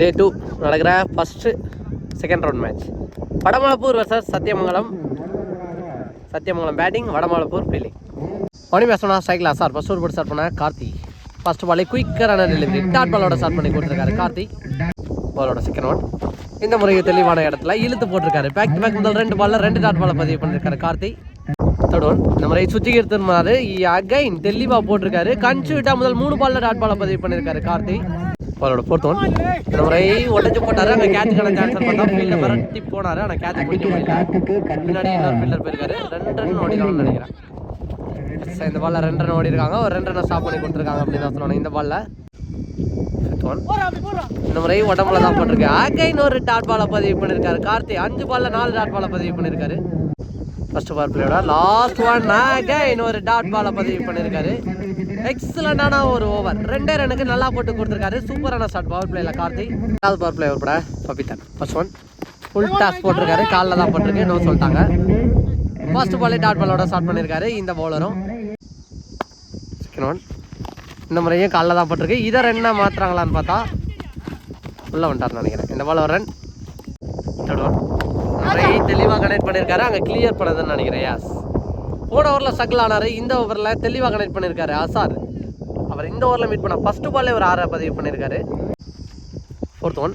டே two நடக்கிற first second round match Vadamalappur versus Sathyamangalam. Sathyamangalam batting Vadamalappur fielding Mani பேசணும் ஸ்ட்ரைக்கில் sir first ஒரு போட்டு ஸ்டார்ட் பண்ண கார்த்தி. ஃபர்ஸ்ட் பாலே குயிக்கரான டெலிவரி டாட் பாலோட ஸ்டார்ட் பண்ணி கொடுத்துருக்காரு கார்த்தி. பாலோட செகண்ட் ஒன் இந்த முறையை தெளிவான இடத்துல இழுத்து போட்டிருக்காரு. பேக் டு பேக் முதல் ரெண்டு பாலில் ரெண்டு டாட் பாலை பதிவு பண்ணிருக்காரு கார்த்தி. தேர்ட் ஒன் இந்த முறை சுத்திகரித்திருந்தாரு. அகைன் தெளிவாக போட்டிருக்காரு. கன்ச்சு விட்டா முதல் மூணு பாலில் டாட் பாலை பதிவு பண்ணியிருக்காரு கார்த்தி. பாலோட ஃபோர்த் ஒன் இந்த முறை உடச்சு போட்டாரு. அங்கே கேட்சுக்கான சான்ஸ் பார்த்தா ஃபீல்டை மிரட்டி போனாரு. ஆனால் கேட்ச் பிடிக்க முடியல பின்னாடி இன்னொரு ஃபீல்டர் போயிருக்காரு. ரெண்டு ரன் ஓடிக்கலாம்னு நினைக்கிறேன். இந்த பால்ல ரெண்டு ரன் ஓடி இருக்காங்க ஒரு ரெண்டு ரன் ஸ்டாப் பண்ணி கொடுத்துருக்காங்க அப்படின்னு தான் சொல்லணும். இந்த பால்ல இந்த முறை உடம்புல தான் போட்டிருக்கு. அகைன் ஒரு டாட் பாலை பதிவு பண்ணியிருக்காரு கார்த்தி அஞ்சு பால்ல நாலு டாட் பாலை பதிவு பண்ணியிருக்காரு ஃபர்ஸ்ட் பால் பிளேயோட லாஸ்ட் ஒன் அகைன் ஒரு டாட் பாலை பதிவு பண்ணியிருக்காரு எக்ஸலண்டான ஒரு ஓவர் ரெண்டே ரனுக்கு நல்லா போட்டு கொடுத்துருக்காரு. சூப்பரான ஸ்டார்ட் பவர் பிளேல கார்த்தி. ரெண்டாவது பவர் பிளே கூட Babithan first one full toss போட்டிருக்காரு. காலில் தான் போட்டிருக்கு. நோ சொல்லிட்டாங்க. ஃபர்ஸ்ட் பாலே டாட் பாலோட ஸ்டார்ட் பண்ணியிருக்காரு இந்த பவுலரும் செகண்ட் ஒன் இந்த முறையும் காலில் தான் போட்டிருக்கு. இதை ரெண்டா மாத்துறாங்களான்னு பார்த்தா உள்ள வந்துட்டார்னு நினைக்கிறேன். இந்த பால் ஒரு ரன் தேர்ட் ஒன் முறை தெளிவாக கனெக்ட் பண்ணியிருக்காரு. அங்கே கிளியர் பண்ணதுன்னு நினைக்கிறேன். யாஸ் போன ஓவரில் ஸ்ட்ரகிள் ஆனார். இந்த ஓவரில் தெளிவாக கனெக்ட் பண்ணியிருக்காரு அசார் அவர் இந்த ஓவரில் மீட் பண்ண ஃபஸ்ட்டு பாலே ஒரு ஆறாக பதிவு பண்ணியிருக்காரு ஃபோர்த் ஒன்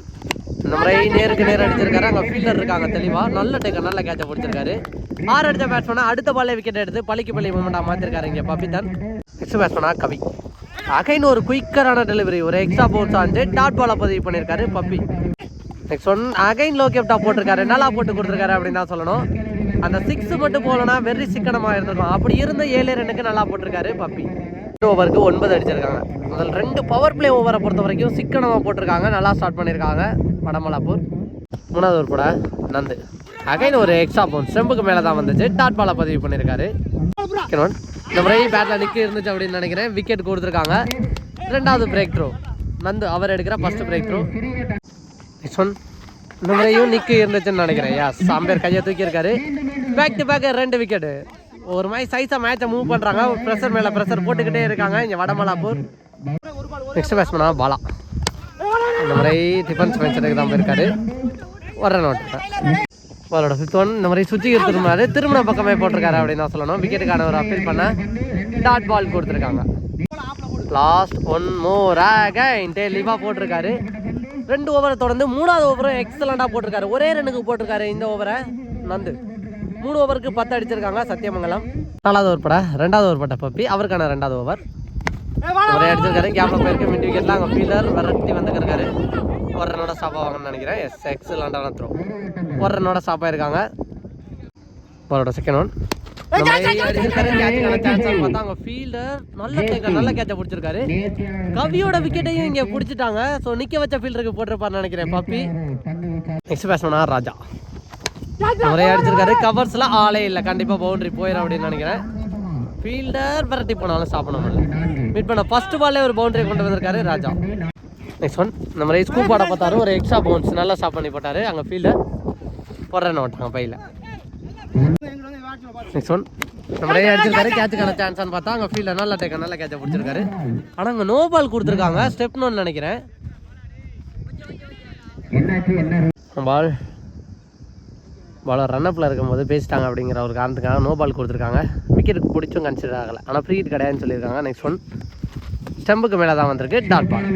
இந்த முறை நேருக்கு நேர் அடிச்சிருக்காரு. அங்கே ஃபீல்டர் இருக்காங்க தெளிவாக நல்ல டேக்கர் நல்ல கேட்சை பிடிச்சிருக்காரு. ஆறு அடித்த பேட்ஸ்மேனா அடுத்த பாலே விக்கெட் எடுத்து பள்ளிக்கு பள்ளி மூமெண்ட்டாக மாற்றிருக்காரு இங்கே பபிதான். நெக்ஸ்ட் பேட்ஸ்மேனா கவி. அகைன் ஒரு குயிக்கரான டெலிவரி ஒரு எக்ஸ்ட்ரா பவுன்ஸ் ஆஞ்சு டாட் பாலை பதிவு பண்ணியிருக்காரு Pappi next one again low கேப்டா போட்டிருக்காரு. நல்லா போட்டு கொடுத்துருக்காரு அப்படின்னு தான் சொல்லணும். அந்த சிக்ஸ் மட்டும் போகலன்னா வெறி சிக்கனமாக இருந்திருக்கும். அப்படி இருந்த ஏழு ரன்னுக்கு நல்லா போட்டிருக்காரு பப்பி. ஓவருக்கு ஒன்பது அடிச்சிருக்காங்க. முதல் ரெண்டு பவர் பிளே ஓவரை பொறுத்த வரைக்கும் சிக்கனமாக போட்டிருக்காங்க. நல்லா ஸ்டார்ட் பண்ணியிருக்காங்க வடமலாப்பூர் மூணாவது ஒரு கூட நந்து. அகைன் ஒரு எக்ஸ்ட்ரா பவுன் ஸ்டெம்புக்கு மேலே தான் வந்துச்சு. டாட் பாலை பதிவு பண்ணியிருக்காரு இந்த முறை பேட்டில் நிற்க இருந்துச்சு அப்படின்னு நினைக்கிறேன். விக்கெட் கொடுத்துருக்காங்க. ரெண்டாவது பிரேக் த்ரோ நந்து அவர் எடுக்கிற first break throw next one இந்த முறையும் நிக்கு இருந்துச்சுன்னு நினைக்கிறேன். யா சாம்பேர் கையை தூக்கியிருக்காரு. பேக் டு பேக் ரெண்டு விக்கெட்டு ஒரு மாதிரி சைஸாக மேட்சை மூவ் பண்ணுறாங்க ப்ரெஷர் மேலே ப்ரெஷர் போட்டுக்கிட்டே இருக்காங்க இங்கே வடமலாப்பூர். நெக்ஸ்ட் பேட்ஸ்மேனா பாலா. இந்த முறை டிஃபென்ஸ் மேட்சருக்கு தான் போயிருக்காரு. ஒரு ரன் அவுட் பாலோட ஃபிஃப்த் ஒன் இந்த மாதிரி சுற்றி எடுத்துருந்தாரு திருமண பக்கமே போட்டிருக்காரு அப்படின்னு தான் சொல்லணும். விக்கெட்டுக்கான ஒரு அப்பீல் பண்ண டாட் பால் கொடுத்துருக்காங்க. லாஸ்ட் ஒன் மோர் அகைன் லீவாக போட்டிருக்காரு. ரெண்டு ஓவரை தொடர்ந்து மூணாவது ஓவரும் எக்ஸலண்டாக போட்டிருக்காரு. ஒரே ரன்னுக்கு போட்டிருக்காரு இந்த ஓவரை நந்து. மூணு ஓவருக்கு பத்து அடிச்சிருக்காங்க சத்தியமங்கலம். நாலாவது ஓவர் பட. ரெண்டாவது ஓவர் பட்ட பப்பி. அவருக்கான ரெண்டாவது ஓவர் ஒரே அடிச்சிருக்காரு. கேப்ல போயிருக்கு மிட் விக்கெட்லாம் அங்கே ஃபீல்டர் விரட்டி வந்துருக்காரு ஒரு ரன்னோட ஸ்டாப் ஆவாங்கன்னு நினைக்கிறேன். எஸ் எக்ஸலண்டான த்ரோ ஒரு ரன்னோட ஸ்டாப் ஆயிருக்காங்க. பாலோட செகண்ட் ஒன் கவியோட விக்கெட்டையும் இங்க பிடிச்சிட்டாங்க. ஸோ நிக்க வச்ச ஃபீல்டருக்கு போட்டிருப்பாருன்னு நினைக்கிறேன் பப்பி. நெக்ஸ்ட் பேட்ஸ்மேனா ராஜா. முறைய அடிச்சிருக்காரு. கவர்ஸ்ல ஆளே இல்லை. கண்டிப்பா பவுண்டரி போயிடும் அப்படின்னு நினைக்கிறேன். ஃபீல்டர் விரட்டி போனாலும் முடியல மீட் பண்ண ஃபர்ஸ்ட் பால்லே ஒரு பவுண்டரி கொண்டு வந்திருக்காரு ராஜா. நெக்ஸ்ட் ஒன் இந்த மாதிரி ஸ்கூப் ஆட பார்த்தாரு. ஒரு எக்ஸ்ட்ரா பவுன்ஸ் நல்லா ஸ்டாப் பண்ணி போட்டாரு. அங்கே ஃபீல்டர் ஒரு ரன் ஓட்டாங்க பையில. நெக்ஸ்ட் ஒன் இந்த மாதிரி அடிச்சிருக்காரு கேட்சுக்கான சான்ஸான்னு பார்த்தா அங்கே ஃபீல்டில் நல்லா டேக்க நல்லா கேட்சை பிடிச்சிருக்காரு. ஆனால் அங்கே நோ பால் கொடுத்துருக்காங்க. ஸ்டெப் நோன்னு நினைக்கிறேன். பால் பாலர் ரன்னப்பில் இருக்கும்போது பேசிட்டாங்க அப்படிங்கிற ஒரு காரணத்துக்காக நோ பால் கொடுத்துருக்காங்க. விக்கெட்டுக்கு பிடிச்சும் கன்சிடர் ஆகலை. ஆனால் ஃப்ரீ ஹிட் கிடையாதுன்னு சொல்லியிருக்காங்க. நெக்ஸ்ட் ஒன் ஸ்டெம்புக்கு மேலே தான் வந்திருக்கு. டாட் பால்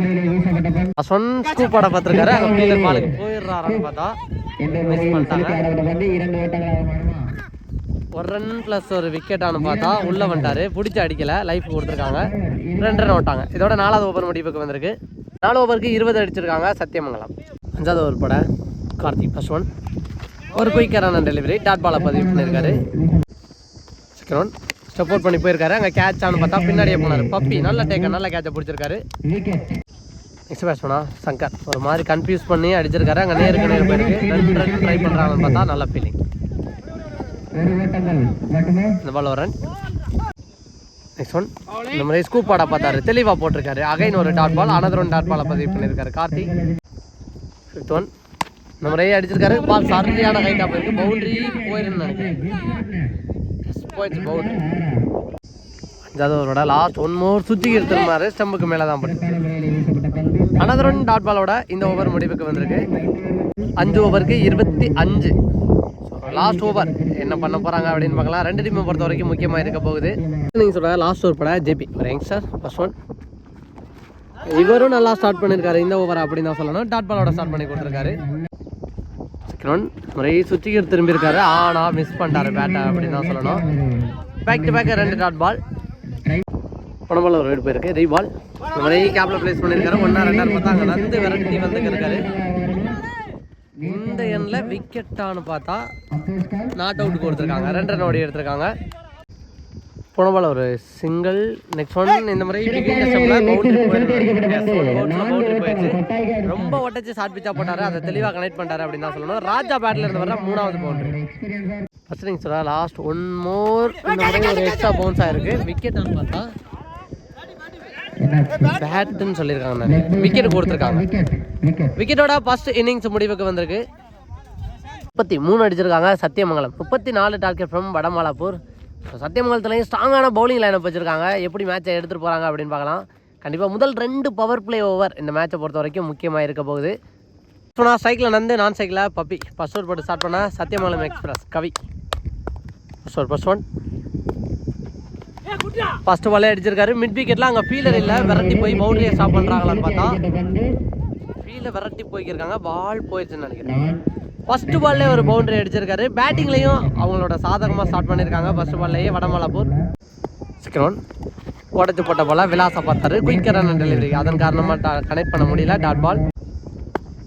சொன் ஸ்கூப் ஆட பார்த்துருக்காரு. அங்கே ஃபீல்டர் பாலுக்கு போயிடுறாருன்னு பார்த்தா மிஸ் பண்ணிட்டாங்க. ஒரு ரன் ப்ளஸ் ஒரு விக்கெட்டானு பார்த்தா உள்ளே வந்துட்டார். பிடிச்சி அடிக்கலை. லைஃப் கொடுத்துருக்காங்க. ரெண்டு ரன் ஓட்டாங்க இதோட நாலாவது ஓவர் முடிவுக்கு வந்திருக்கு. நாலு ஓவருக்கு இருபது அடிச்சிருக்காங்க சத்தியமங்கலம். அஞ்சாவது ஓவர் பட கார்த்திக் ஃபர்ஸ்ட் ஒன் ஒரு குயிக்கரான டெலிவரி டாட் பாலை பதிவு பண்ணியிருக்காரு செகண்ட் ஒன் ஸ்டெப் அவுட் பண்ணி போயிருக்காரு. அங்கே கேட்ச் ஆனு பார்த்தா பின்னாடியே போனார். பப்பி நல்ல டேக்கர் நல்ல கேட்சை பிடிச்சிருக்காரு. நெக்ஸ்ட் பேட்ஸ்மனா சங்கர். ஒரு மாதிரி கன்ஃபியூஸ் பண்ணி அடிச்சிருக்காரு. அங்கே நேருக்கு நேர் போயிருக்கு. ரெண்டு ரன் ட்ரை பண்ணுறாங்கன்னு பார்த்தா நல்ல ஃபீலிங் இந்த பால் நெக்ஸ்ட் ஒன் இந்த மாதிரி ஸ்கூப் ஆட பார்த்தாரு. தெளிவாக போட்டிருக்காரு. அகைன் ஒரு dot ball another one dot பாலை பதிவு பண்ணியிருக்காரு. கார்த்தி. ஃபிஃப்த் ஒன் இந்த ரே அடிச்சிருக்காரு. பால் சரியான ஹைட்டாக போயிருக்கு. பவுண்டரி போயிருன்னு நினைக்கிறேன். போயிடுச்சு பவுண்டரி அஞ்சாவது ஓவரோட லாஸ்ட் ஒன் மோர் சுற்றி எடுத்துருந்தாரு. ஸ்டம்புக்கு மேலே தான் பட்டு அனதர் ஒன் டாட் பாலோட இந்த ஓவர் முடிவுக்கு வந்திருக்கு. அஞ்சு ஓவருக்கு இருபத்தி அஞ்சு. லாஸ்ட் ஓவர் என்ன பண்ண போகிறாங்க அப்படின்னு பார்க்கலாம். ரெண்டு டீமை பொறுத்த வரைக்கும் முக்கியமாக இருக்க போகுது. நீங்கள் சொல்கிற லாஸ்ட் ஓவர் பட ஜேபி ஒரு யங்ஸ்டர் ஃபர்ஸ்ட் ஒன் இவரும் நல்லா ஸ்டார்ட் பண்ணியிருக்காரு இந்த ஓவர் அப்படின்னு தான் சொல்லணும். டாட் பாலோட ஸ்டார்ட் பண்ணி கொடுத்துருக்காரு. செகண்ட் ஒன் முறை சுற்றிக்கிட்டு திரும்பியிருக்காரு. ஆனால் மிஸ் பண்ணிட்டாரு பேட்டை அப்படின்னு தான் சொல்லணும். பேக் டு பேக் ரெண்டு டாட் பால் பணபால் ஒரு வீடு போயிருக்கு. ரீபால் இந்த மாதிரி கேப்ல பிளேஸ் பண்ணியிருக்காரு. ஒன்றா ரெண்டாயிரம் பார்த்தா அங்கே நந்து விரட்டி வந்து இருக்காரு இந்த எண்ணில் விக்கெட்டான்னு பார்த்தா நாட் அவுட் கொடுத்துருக்காங்க. ரெண்டு ரன் ஓடி எடுத்திருக்காங்க. போன பால் ஒரு சிங்கிள் நெக்ஸ்ட் ஒன் இந்த மாதிரி ரொம்ப ஒட்டச்சு ஷார்ட் பிச்சா போட்டாரு. அதை தெளிவாக கனெக்ட் பண்ணிட்டாரு அப்படின்னு தான் சொல்லணும். ராஜா பேட்ல இருந்து வர மூணாவது பவுண்டரி ஃபர்ஸ்ட் இன்னிங்ஸ் சொல்ல லாஸ்ட் ஒன் மோர் இந்த மாதிரி ஒரு எக்ஸ்ட்ரா பவுன்ஸ் ஆயிருக்கு. விக்கெட்னு பார்த்தா பேட்டுன்னு சொல்லியிருக்காங்க. விக்கெட் கொடுத்துருக்காங்க. விக்கெட்டோட ஃபர்ஸ்ட் இன்னிங்ஸ் முடிவுக்கு வந்திருக்கு. முப்பத்தி மூணு அடிச்சிருக்காங்க சத்தியமங்கலம். முப்பத்தி நாலு டார்கெட் ஃப்ரம் வடமாலாப்பூர். சத்தியமங்கலத்துலேயும் ஸ்ட்ராங்கான பவுலிங் லைனப் வச்சுருக்காங்க. எப்படி மேட்சை எடுத்துகிட்டு போகிறாங்க அப்படின்னு பார்க்கலாம். கண்டிப்பாக முதல் ரெண்டு பவர் பிளே ஓவர் இந்த மேட்சை பொறுத்த வரைக்கும் முக்கியமாக இருக்க போகுது. ஸோ நான் சைக்கிளில் நந்து நான் சைக்கிளில் பப்பி ஃபஸ்ட் ஓவர் போட்டு ஸ்டார்ட் பண்ண Sathyamangalam express Kavi. First over first one first பாலே அடிச்சிருக்காரு. மிட் விக்கெட்ல அங்கே ஃபீல்டர் இல்லை. விரட்டி போய் பவுண்டரியை ஸ்டாப் பண்ணுறாங்களான்னு பார்த்தா. ஃபீல்டை விரட்டி போய்க்கிருக்காங்க. பால் போயிடுச்சுன்னு நினைக்கிறேன். ஃபர்ஸ்ட் பால்லே ஒரு பவுண்டரி அடிச்சிருக்காரு. பேட்டிங்லேயும் அவங்களோட சாதகமாக ஸ்டார்ட் பண்ணியிருக்காங்க ஃபர்ஸ்ட் பால்லையே வடமலாப்பூர். செகண்ட் உடச்சி போட்ட போல விலாச பார்த்தாரு. குயிக் ரன் டெலிவரி அதன் காரணமாக கனெக்ட் பண்ண முடியல. டாட் பால்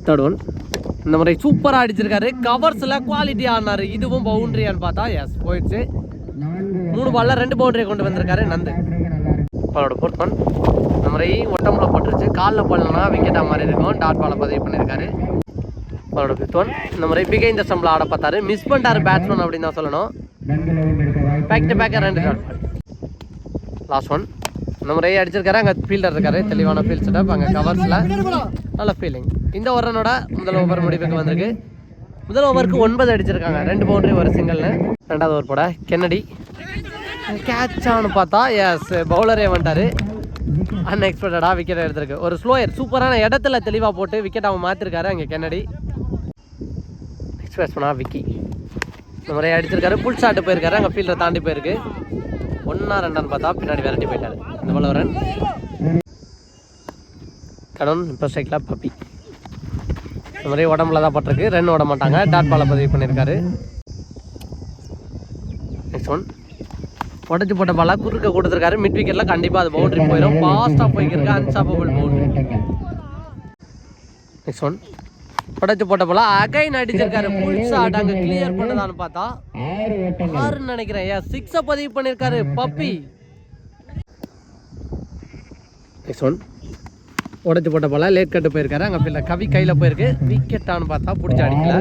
தேர்ட் ஒன் இந்த முறை சூப்பராக அடிச்சிருக்காரு. கவர்ஸில் குவாலிட்டி ஆடினாரு இதுவும் பவுண்டரியான்னு பார்த்தா எஸ் போயிடுச்சு. மூணு பாலில் ரெண்டு பவுண்டரியை கொண்டு வந்திருக்காரு நந்து. பாலோட ஃபோர்த் ஒன் இந்த முறை ஒட்டம்புல போட்டுருச்சு. காலில் போடலன்னா விக்கெட்டாக மாதிரி இருக்கும் டாட் பாலை பதிவு பண்ணியிருக்காரு அவரோட ஃபிஃப்த் ஒன் இந்த முறை பிகைந்த ஸ்டம்பில் ஆட பார்த்தாரு. மிஸ் பண்ணிட்டாரு பேட்ஸ்மேன் அப்படின்னு தான் சொல்லணும். பேக் டு பேக் ரெண்டு ஷாட் லாஸ்ட் ஒன் இந்த முறை அடிச்சிருக்காரு. அங்கே ஃபீல்டர் இருக்காரு. தெளிவான ஃபீல்ட் செட்டப் அங்கே கவர்ஸில் நல்ல ஃபீலிங் இந்த ஓவரனோட முதல் ஓவர் முடிவுக்கு வந்திருக்கு. முதல் ஓவருக்கு ஒன்பது அடிச்சிருக்காங்க. ரெண்டு பவுண்டரி ஒரு சிங்கிள்னு ரெண்டாவது ஓவர் போட கென்னடி கேட்சான்னு பார்த்தா எஸ் பவுலரே வந்துட்டார். அன்எக்ஸ்பெக்டடாக விக்கெட் எடுத்திருக்கு. ஒரு ஸ்லோயர் சூப்பரான இடத்துல தெளிவாக போட்டு விக்கெட் அவன் மாற்றிருக்காரு அங்கே கென்னடி பேட்ஸ்மேனாக விக்கி. இந்த முறையை அடிச்சிருக்காரு. புல் ஷாட்டு போயிருக்காரு. அங்கே ஃபீல்டர் தாண்டி போயிருக்கு. ஒன்றா ரெண்டான்னு பார்த்தா பின்னாடி விரட்டி போயிட்டாரு. இந்த போல ரன் கடன் இப்போ ஸ்ட்ரைக்கில் பப்பி. இந்த மாதிரி உடம்புல தான் பட்டிருக்கு. ரன் ஓட மாட்டாங்க. டாட் பாலை பதிவு பண்ணியிருக்காரு. நெக்ஸ்ட் ஒன் உடச்சி போட்ட பாலா குறுக்க கொடுத்துருக்காரு. மிட் விக்கெட்டில் கண்டிப்பாக அது பவுண்டரி போயிடும் ஃபாஸ்ட்டாக போய்க்கிருக்கு அன்ஸ்டாப்பபிள் பவுண்டரி நெக்ஸ்ட் ஒன் உடச்சி போட்ட பாலா அகைன் அடிச்சிருக்காரு ஃபுல் ஷாட் அங்கே கிளியர் பண்ணதான்னு பார்த்தா. ஆறுன்னு நினைக்கிறேன். ஏன் சிக்ஸை பதிவு பண்ணியிருக்காரு பப்பி. நெக்ஸ்ட் ஒன் உடச்சி போட்ட பாலா லேட் கட்டு போயிருக்காரு. அங்கே பிள்ளை கவி கையில் போயிருக்கு. விக்கெட்டான்னு பார்த்தா பிடிச்சி அடிக்கல.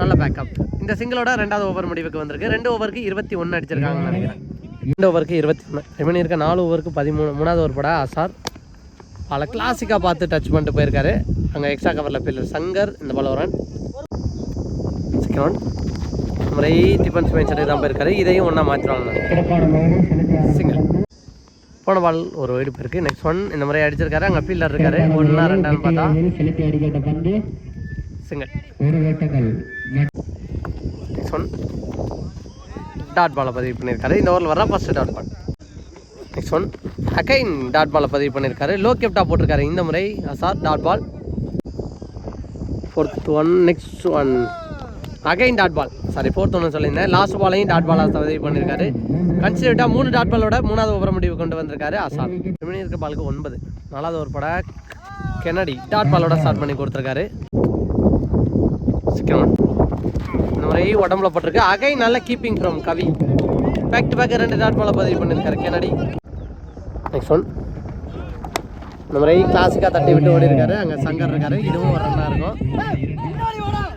நல்ல பேக்கப் இந்த சிங்கிளோட ரெண்டாவது ஓவர் முடிவுக்கு வந்திருக்கு. ரெண்டு ஓவருக்கு இருபத்தி ஒன்று அடிச்சிருக்காங்கன்னு நினைக்கிறேன். ரெண்டு ஓவருக்கு இருபத்தி ஒன்று ரிமைனி இருக்க நாலு ஓவருக்கு பதிமூணு. மூணாவது ஓவர் பட அசார் பல கிளாசிக்காக பார்த்து டச் பண்ணிட்டு போயிருக்காரு. அங்கே எக்ஸ்ட்ரா கவரில் பில்லர் சங்கர் இந்த பால் ரன் செகண்ட் ஒன் முறை டிஃபன்ஸ் மைண்ட் செட்டு தான் போயிருக்காரு. இதையும் ஒன்றா மாற்றிடுவாங்க சிங்கர் போன பால் ஒரு வைடு போயிருக்கு நெக்ஸ்ட் ஒன் இந்த மாதிரி அடிச்சிருக்காரு. அங்கே ஃபீல்டர் இருக்காரு. ஒன்றா ரெண்டான்னு பார்த்தா. சிங்கர் நெக்ஸ்ட் ஒன் டாட் பாலை பதிவு பண்ணியிருக்காரு. இந்த ஓவரில் வர first dot ball next one again dot பாலை பதிவு பண்ணியிருக்காரு லோ கேப்டா போட்டிருக்காரு இந்த முறை. Azhar dot ball fourth one next one again dot ball sorry fourth ஒன்று சொல்லியிருந்தேன். லாஸ்ட் பாலையும் டாட் பாலாக பதிவு பண்ணியிருக்காரு கன்சிடர்ட்டாக மூணு டாட் பாலோட மூணாவது ஓவர முடிவு கொண்டு வந்திருக்காரு அசார் ரிமைனி இருக்க பாலுக்கு ஒன்பது. நாலாவது ஒரு பட கெனடி டாட் பாலோட ஸ்டார்ட் பண்ணி கொடுத்துருக்காரு. செகண்ட் இந்த முறை உடம்புல பட்டிருக்கு. அகை நல்ல keeping from Kavi. Back to back ரெண்டு டாட் பாலை பதிவு பண்ணியிருக்காரு கெனடி நெக்ஸ்ட் ஒன் இந்த மாதிரி கிளாசிக்காக தட்டி விட்டு ஓடி இருக்காரு அங்கே சங்கர் இருக்காரு. இதுவும் ஒரு ரன்னாக இருக்கும்.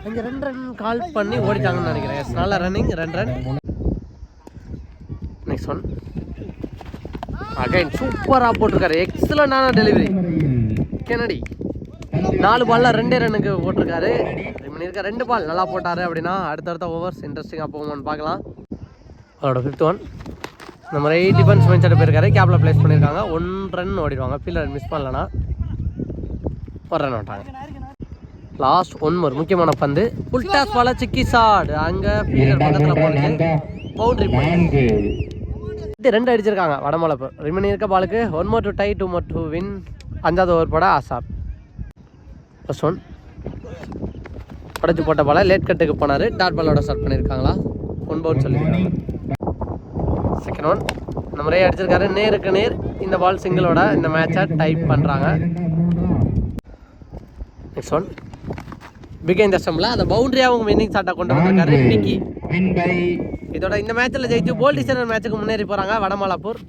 இங்கே ரெண்டு ரன் கால் பண்ணி ஓடிட்டாங்கன்னு நினைக்கிறேன். எஸ் நல்ல ரன்னிங் ரெண்டு ரன் நெக்ஸ்ட் ஒன் அகைன் சூப்பராக போட்டிருக்காரு. எக்ஸலண்டான டெலிவரி கெனடி நாலு பால்ல ரெண்டே ரன்னுக்கு போட்டிருக்காரு. ரிமனி இருக்க ரெண்டு பால் நல்லா போட்டாரு அப்படின்னா அடுத்தடுத்த ஓவர்ஸ் இன்ட்ரெஸ்டிங்காக போகும்னு பார்க்கலாம். அவரோட ஃபிஃப்த் ஒன் இந்த மாதிரி டிஃபென்ஸ் மைண்ட் செட் போயிருக்காரு. கேப்பில் ப்ளேஸ் பண்ணியிருக்காங்க. ஒன் ரன் ஓடிடுவாங்க ஃபீல்டர் மிஸ் பண்ணலனா ஒரு ரன் விட்டாங்க லாஸ்ட் ஒன் மோர் முக்கியமான பந்து. ஃபுல் டாஸ் பால சிக்கி சாட். அங்கே ஃபீல்டர் பக்கத்தில் போனது பவுண்டரி நான்கு. ரெண்டு அடிச்சிருக்காங்க. வடமலைப்பு ரிமைனிங் இருக்க பாலுக்கு one more to tie two more to win அஞ்சாவது ஓவர் போட ஆசார் ஃபர்ஸ்ட் ஒன் உடச்சி போட்ட பால லேட் கட்டுக்கு போனார். டாட் பாலோட ஸ்டார்ட் பண்ணியிருக்காங்களா? ஒன் பவுன் சொல்லியிருக்காங்க. செகண்ட் ஒன் இந்த முறையே அடிச்சிருக்காரு. நேருக்கு நேர் இந்த பால் சிங்கிளோட இந்த மேட்சை டைப் பண்ணுறாங்க நெக்ஸ்ட் ஒன் பிகே இந்த ஸ்டம்பில் அந்த பவுண்டரியாக அவங்க வின்னிங் ஷாட்டாக கொண்டு வந்திருக்காரு. பை இதோட இந்த மேட்ச்சில் ஜெயிச்சு போல்டிசர் மேட்சுக்கு முன்னேறி போகிறாங்க வடமாலாப்பூர்.